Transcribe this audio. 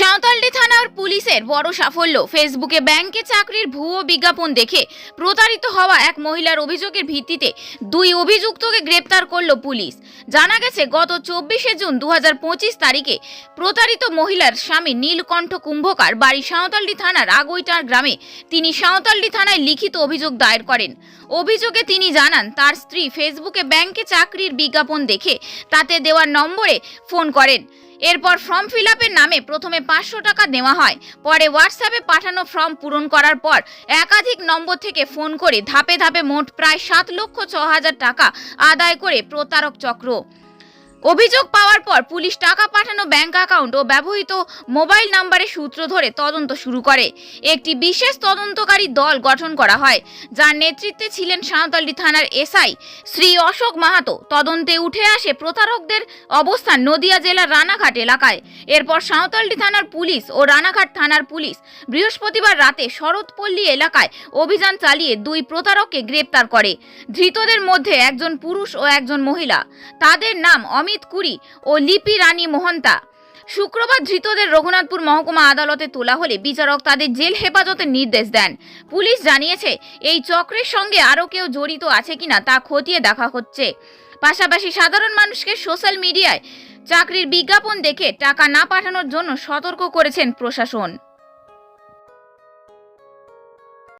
সাঁওতালডি থানার পুলিশের বড় সাফল্য। ফেসবুকে ব্যাংকে চাকরির ভুয়ো বিজ্ঞাপন দেখে প্রতারিত হওয়া এক মহিলার অভিযোগের ভিত্তিতে দুই অভিযুক্তকে গ্রেপ্তার করল পুলিশ। জানা গেছে, গত চব্বিশে জুন দু হাজার পঁচিশ তারিখে প্রতারিত মহিলার স্বামী নীলকণ্ঠ কুম্ভকার বাড়ি সাঁওতালডি থানার আগৈটার গ্রামে তিনি সাঁওতালডি থানায় লিখিত অভিযোগ দায়ের করেন। অভিযোগে তিনি জানান, তার স্ত্রী ফেসবুকে ব্যাংকে চাকরির বিজ্ঞাপন দেখে তাতে দেওয়ার নম্বরে ফোন করেন। এরপর ফর্ম ফিল নামে প্রথমে পাঁচশো টাকা দেওয়া হয়, পরে হোয়াটসঅ্যাপে পাঠানো ফর্ম পূরণ করার পর একাধিক নম্বর থেকে ফোন করে ধাপে ধাপে মোট প্রায় সাত লক্ষ ছ হাজার টাকা আদায় করে প্রতারক চক্র। অভিযোগ পাওয়ার পর পুলিশ টাকা পাঠানো ব্যাংক অ্যাকাউন্ট ও ব্যবহৃত মোবাইল নাম্বারের সূত্র ধরে তদন্ত শুরু করে। একটি বিশেষ তদন্তকারী দল গঠন করা হয়, যার নেতৃত্বে ছিলেন সাঁওতালডি থানার এসআই শ্রী অশোক মাহাতো। তদন্তে উঠে আসে প্রতারকদের অবস্থান নদিয়া জেলার রানাঘাট এলাকায়। এরপর সাঁওতালডি থানার পুলিশ ও রানাঘাট থানার পুলিশ বৃহস্পতিবার রাতে শরৎপল্লী এলাকায় অভিযান চালিয়ে দুই প্রতারককে গ্রেপ্তার করে। ধৃতদের মধ্যে একজন পুরুষ ও একজন মহিলা। তাদের নাম অমিত কুরি ও লিপি রানী মোহন্তা। শুক্রবার ধৃতদের রঘুনাথপুর মহকুমা আদালতে তোলা হলে বিচারক তাদের জেল হেফাজতের নির্দেশ দেন। পুলিশ জানিয়েছে, এই চক্রের সঙ্গে আরও কেউ জড়িত আছে কিনা তা খতিয়ে দেখা হচ্ছে। পাশাপাশি সাধারণ মানুষকে সোশ্যাল মিডিয়ায় চাকরির বিজ্ঞাপন দেখে টাকা না পাঠানোর জন্য সতর্ক করেছেন প্রশাসন।